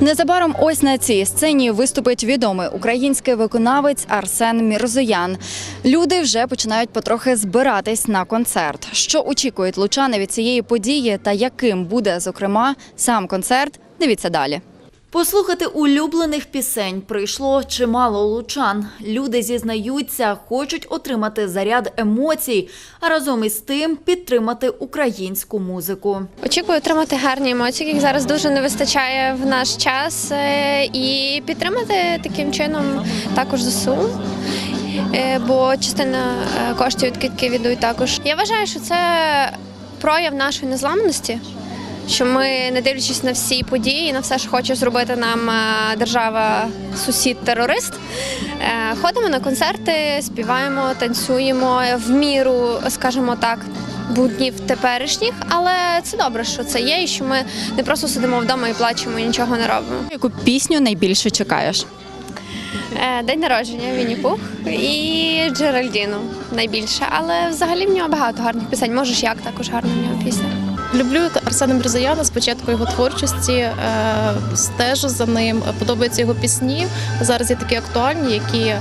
Незабаром ось на цій сцені виступить відомий український виконавець Арсен Мірзоян. Люди вже починають потрохи збиратись на концерт. Що очікують лучани від цієї події та яким буде, зокрема, сам концерт? Дивіться далі. Послухати улюблених пісень прийшло чимало лучан. Люди зізнаються, хочуть отримати заряд емоцій, а разом із тим підтримати українську музику. Очікую отримати гарні емоції, яких зараз дуже не вистачає в наш час, е, і підтримати таким чином також ЗСУ. е, Бо частина е, коштів від квітки віддають також. Я вважаю, що це прояв нашої незламності, що ми, не дивлячись на всі події, на все, що хоче зробити нам е, держава, сусід, терорист, е, ходимо на концерти, співаємо, танцюємо в міру, скажімо так, буднів теперішніх, але це добре, що це є, і що ми не просто сидимо вдома і плачемо і нічого не робимо. Яку пісню найбільше чекаєш? Е, День народження Вінні Пух і Джеральдіну найбільше, але взагалі в нього багато гарних пісень. Можеш як також гарна в нього пісня. Люблю Арсена Мірзояна з початку його творчості, е, стежу за ним, подобаються його пісні. Зараз є такі актуальні, які е,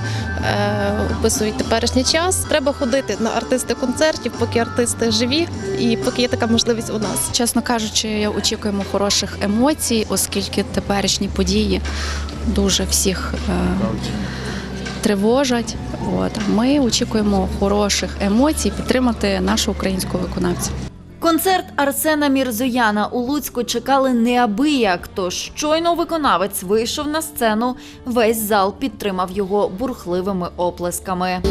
описують теперішній час. Треба ходити на артисти концертів, поки артисти живі і поки є така можливість у нас. Чесно кажучи, очікуємо хороших емоцій, оскільки теперішні події дуже всіх е, тривожать. От ми очікуємо хороших емоцій підтримати нашого українського виконавця. Концерт Арсена Мірзояна у Луцьку чекали неабияк. Тож щойно виконавець вийшов на сцену. Весь зал підтримав його бурхливими оплесками.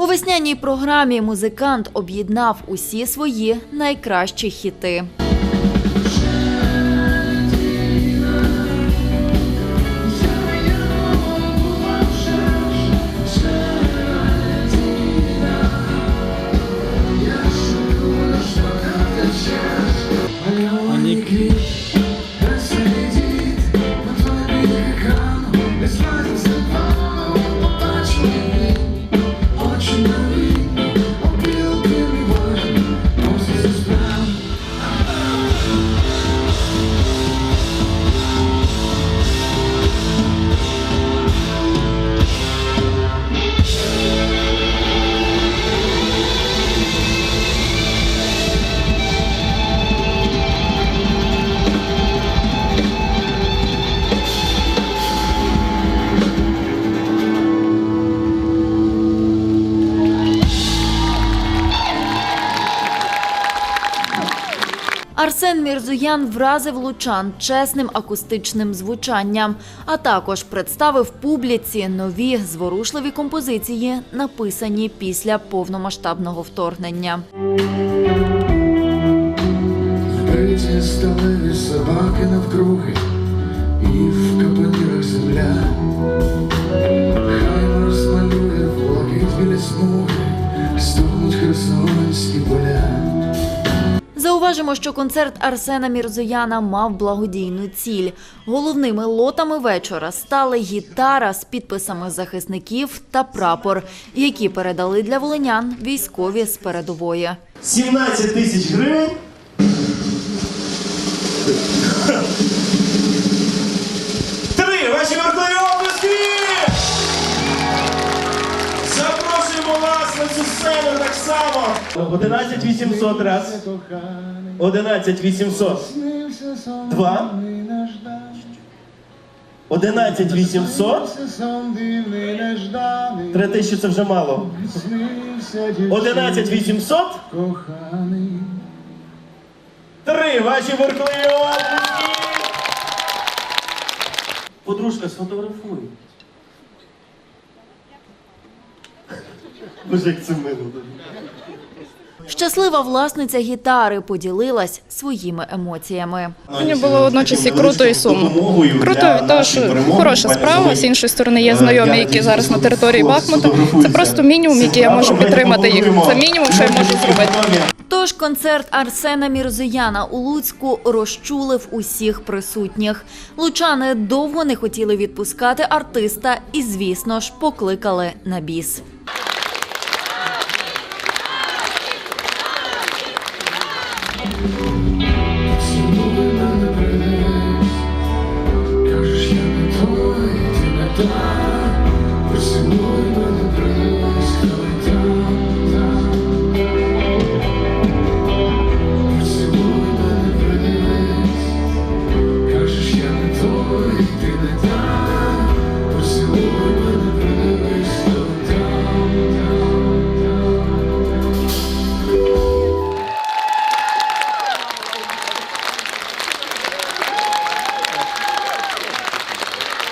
У весняній програмі музикант об'єднав усі свої найкращі хіти. Арсен Мірзоян вразив лучан чесним акустичним звучанням, а також представив публіці нові зворушливі композиції, написані після повномасштабного вторгнення. Вбиті сталеві собаки навкруги, і в капонірах земля. Зауважимо, що концерт Арсена Мірзояна мав благодійну ціль. Головними лотами вечора стали гітара з підписами захисників та прапор, які передали для волинян військові з передової. 17 тисяч гривень. На так само. 11 800 раз. 11 800. Два. 11 800. Три тисячі це вже мало. 11 800. Три ваші оплески. Подружка, сфотографуй. Боже, як це мило. Щаслива власниця гітари поділилась своїми емоціями. Мені було одночасі і круто і сумно. Круто від того, що хороша справа. З іншої сторони, є знайомі, які зараз на території Бахмута. Це просто мінімум, який я можу підтримати їх. Це мінімум, що я можу зробити. Тож концерт Арсена Мірзояна у Луцьку розчулив усіх присутніх. Лучани довго не хотіли відпускати артиста і, звісно ж, покликали на біс.